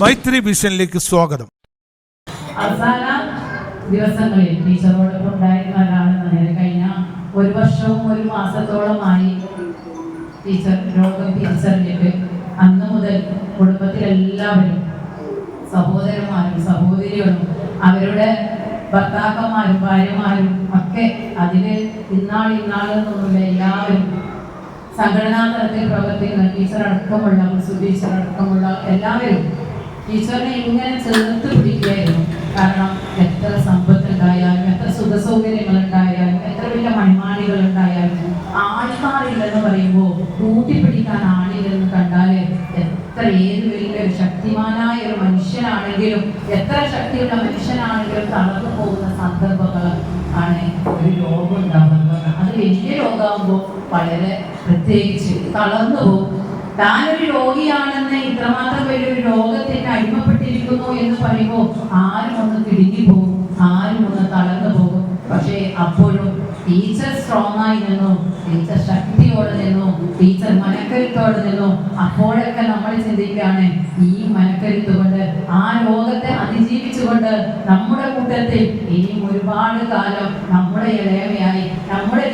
മൈത്രി വിഷനിലേക്ക് സ്വാഗതം. അവസാന ദിവസങ്ങളിൽ ടീച്ചറോടൊപ്പം ഉണ്ടായിരുന്ന ഒരാളെന്ന കഴിഞ്ഞ ഒരു വർഷവും ഒരു മാസത്തോളമായി ടീച്ചർ രോഗം തിരിച്ചറിഞ്ഞിട്ട് അന്ന് മുതൽ കുടുംബത്തിലെല്ലാവരും സഹോദരന്മാരും സഹോദരികളും അവരുടെ ഭർത്താക്കന്മാരും ഭാര്യമാരും ഒക്കെ അതിന് ഇന്നാൾ ഇന്നാളെന്നൊന്നുമില്ല എല്ലാവരും സംഘടനാ തലത്തിൽ പ്രവർത്തിക്കുന്ന ടീച്ചർ അടക്കമുള്ള സുധീച്ചർ അടക്കമുള്ള എല്ലാവരും ടീച്ചറിനെ ഇങ്ങനെ ചേർത്ത് പിടിക്കുകയായിരുന്നു. കാരണം എത്ര സമ്പത്ത് ഉണ്ടായാലും എത്ര സുഖസൗകര്യങ്ങൾ ഉണ്ടായാലും എത്ര വലിയ മണിമാണികൾ ഉണ്ടായാലും ആൾക്കാരില്ലെന്ന് പറയുമ്പോൾ കൂട്ടിപ്പിടിക്കാൻ ആളില്ലെന്ന് കണ്ടാലേ എത്ര ഏത് വലിയ ഒരു ശക്തിമാനായ ഒരു മനുഷ്യനാണെങ്കിലും എത്ര ശക്തിയുള്ള മനുഷ്യനാണെങ്കിലും തളർന്നു പോകുന്ന സന്ദർഭങ്ങൾ ആണ് ഒരു രോഗം ഉണ്ടാകുന്നത്. അത് വലിയ രോഗമാകുമ്പോൾ വളരെ പ്രത്യേകിച്ച് തളർന്നു പോകും. താനൊരു രോഗിയാണെന്ന് ഇത്രമാത്രം വലിയൊരു രോഗത്തിന് അടിമപ്പെട്ടിരിക്കുന്നു എന്ന് പറയുമ്പോൾ ആരും ഒന്ന് തിരിഞ്ഞു പോകും ആരും ഒന്ന് തളർന്നു പോകും. പക്ഷേ അപ്പോഴും ടീച്ചർ സ്ട്രോങ് ആയി നിന്നു ടീച്ചർ ശക്തിയോടെ നിന്നു ടീച്ചർ മനക്കരുത്തോടെ നിന്നു. അപ്പോഴൊക്കെ നമ്മൾ ചിന്തിക്കുകയാണ് ഈ മനക്കരുത്ത് കൊണ്ട് ആ രോഗത്തെ അതിജീവിച്ചുകൊണ്ട് നമ്മുടെ കൂട്ടത്തിൽ ഇനിയും ഒരുപാട് കാലം നമ്മുടെ ഇളയമയായി നമ്മുടെ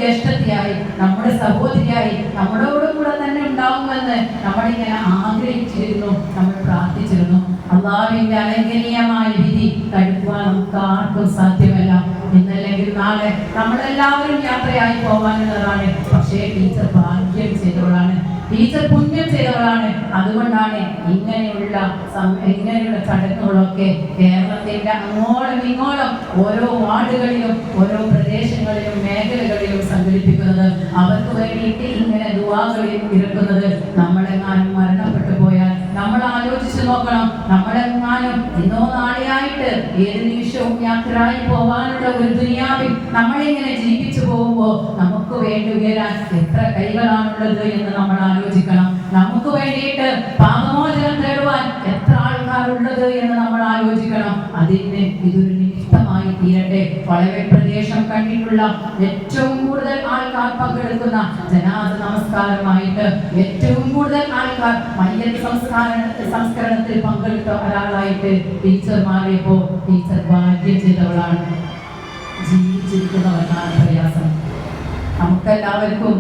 ജ്യേഷ്ഠത്തിയായി നമ്മുടെ സഹോദരിയായി നമ്മളോട് കൂടെ തന്നെ ഉണ്ടാവുമെന്ന് നമ്മളിങ്ങനെ ആഗ്രഹിച്ചിരുന്നു. നമ്മൾ പ്രാർത്ഥിച്ചിരുന്നു. അള്ളാഹുവിന്റെ അലങ്കനീയമായ വിധി തടുക്കുവാൻ നമുക്ക് ആർക്കും സാധ്യമല്ല. ഇന്നല്ലെങ്കിൽ നാളെ നമ്മളെല്ലാവരും യാത്രയായി പോകാനുള്ളതാണ് പക്ഷേ ടീച്ചർ ടീച്ചർ പുണ്യം ചെയ്തവളാണ് അതുകൊണ്ടാണ് ഇങ്ങനെയുള്ള ഇങ്ങനെയുള്ള ചടങ്ങുകളൊക്കെ കേരളത്തിന്റെ അങ്ങോളം ഇങ്ങോളം ഓരോ വാർഡുകളിലും ഓരോ പ്രദേശങ്ങളിലും മേഖലകളിലും സംഘടിപ്പിക്കുന്നത്. അവർക്ക് വേണ്ടിയിട്ട് ഇങ്ങനെ ദുവാകളിൽ ഇറക്കുന്നത് നമ്മളെങ്ങാനും നമ്മൾ ആലോചിച്ച് നോക്കണം. നമ്മളെങ്ങാനും ഇന്നോ നാളെയായിട്ട് ഏത് നിമിഷവും യാത്രയായി പോകാനുള്ള ഒരു ദുനിയാവിൽ നമ്മളിങ്ങനെ ജീവിച്ചു പോകുമ്പോൾ നമുക്ക് വേണ്ടി ഉയരാൻ എത്ര കൈകളാണുള്ളത് എന്ന് നമ്മൾ ആലോചിക്കണം. നമുക്ക് വേണ്ടിയിട്ട് പാപമോചനം തേടുവാൻ എത്ര ആൾക്കാരുള്ളത് എന്ന് നമ്മൾ ആലോചിക്കണം. അതിന് ഇതൊരു നിമിത്തമായി തീരട്ടെ. വളരെ പ്രദേശം കണ്ടിട്ടുള്ള ഏറ്റവും കൂടുതൽ ആൾക്കാർ പങ്കെടുക്കുന്ന ജനാദ നമസ്കാരമായിട്ട് ഏറ്റവും കൂടുതൽ ആൾക്കാർ മയ്യത്ത് സംസ്കാര സംസ്കരണത്തിൽ പങ്കെടുത്ത ഒരാളായിട്ട് ടീച്ചർ മാറിയപ്പോ ടീച്ചർ ഭാഗ്യം ചെയ്തവളാണ്. ജീവിച്ചിരിക്കുന്നവർക്കാണ് പ്രയാസം. നമുക്കെല്ലാവർക്കും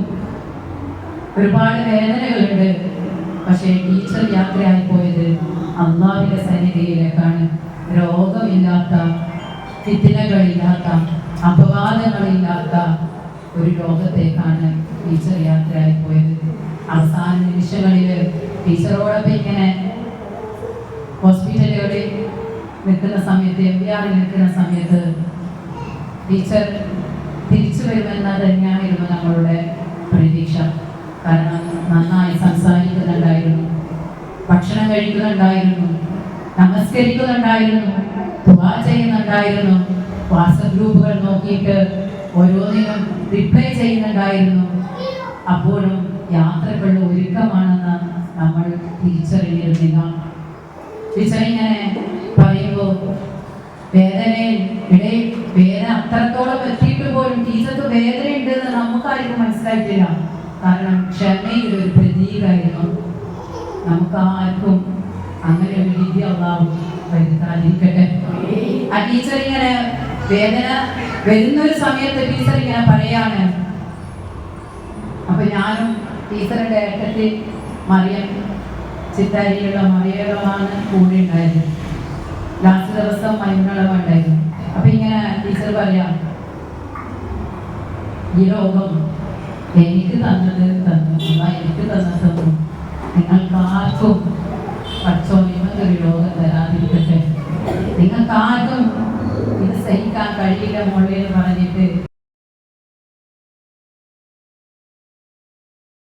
ഒരുപാട് വേദനകളുണ്ട്. പക്ഷേ ടീച്ചർ യാത്രയായി പോയത് അള്ളാഹിന്റെ സന്നിധിയിലേക്കാണ്. രോഗമില്ലാത്ത ഫിത്തിനകളില്ലാത്ത അപവാദങ്ങളില്ലാത്ത ഒരു ലോകത്തേക്കാണ് ടീച്ചർ യാത്രയായി പോയത്. അവസാന നിമിഷങ്ങളിൽ ടീച്ചറോടൊപ്പം ഇങ്ങനെ ഹോസ്പിറ്റലുകളിൽ നിൽക്കുന്ന സമയത്ത് എം ബി ആറിൽ നിൽക്കുന്ന സമയത്ത് ടീച്ചർ തിരിച്ചു വരുമെന്ന് തന്നെയായിരുന്നു നമ്മളുടെ പ്രതീക്ഷ. കാരണം നന്നായി സംസാരിക്കുന്നുണ്ടായിരുന്നു ഭക്ഷണം കഴിക്കുന്നുണ്ടായിരുന്നു നമസ്കരിക്കുന്നുണ്ടായിരുന്നു ദുബാ ചെയ്യുന്നുണ്ടായിരുന്നു. വാട്സപ്പ് ഗ്രൂപ്പുകൾ നോക്കിയിട്ട് ഓരോന്നിനും റിപ്ലൈ ചെയ്യുന്നുണ്ടായിരുന്നു. അപ്പോഴും യാത്രകളുടെ ഒരുക്കമാണെന്ന് നമ്മൾ തിരിച്ചറിഞ്ഞിരുന്നില്ല. ടീച്ചർ ഇങ്ങനെ പറയുമ്പോൾ വേദനയിൽ ഇടയിൽ വേദന അത്രത്തോളം എത്തിയിട്ട് പോലും ടീച്ചർക്ക് വേദന ഉണ്ടെന്ന് നമുക്കാർക്കും മനസ്സിലായിട്ടില്ല. കാരണം ക്ഷമയുടെ ഒരു പ്രതീകമായിരുന്നു നമുക്ക് ആർക്കും അങ്ങനെ ഒരു അള്ളാഹു വരുത്താതിരിക്കട്ടെ ആ ടീച്ചർ ഇങ്ങനെ വേദന വരുന്നൊരു സമയത്ത് ടീച്ചർ ഇങ്ങനെ പറയാണ്. അപ്പൊ ഞാനും ടീച്ചറുടെ ഏട്ടത്തിൽ മറിയം ചിത്താരിയുള്ള മറിയകളാണ് കൂടെ ഉണ്ടായത് ലാസ്റ്റ് ദിവസം മരുന്നളവ് ഉണ്ടായിരുന്നു അപ്പൊ ഇങ്ങനെ ടീച്ചർ പറയാം ഈ രോഗം എനിക്ക് തന്നത് തന്നു എനിക്ക് തന്നത് തന്നു. നിങ്ങൾക്ക് ആർക്കും നിങ്ങൾക്കൊരു രോഗം വരാതിരിക്കട്ടെ നിങ്ങൾക്ക് ആർക്കും ഇത് സഹിക്കാൻ കഴിയില്ല മോളെ എന്ന് പറഞ്ഞിട്ട്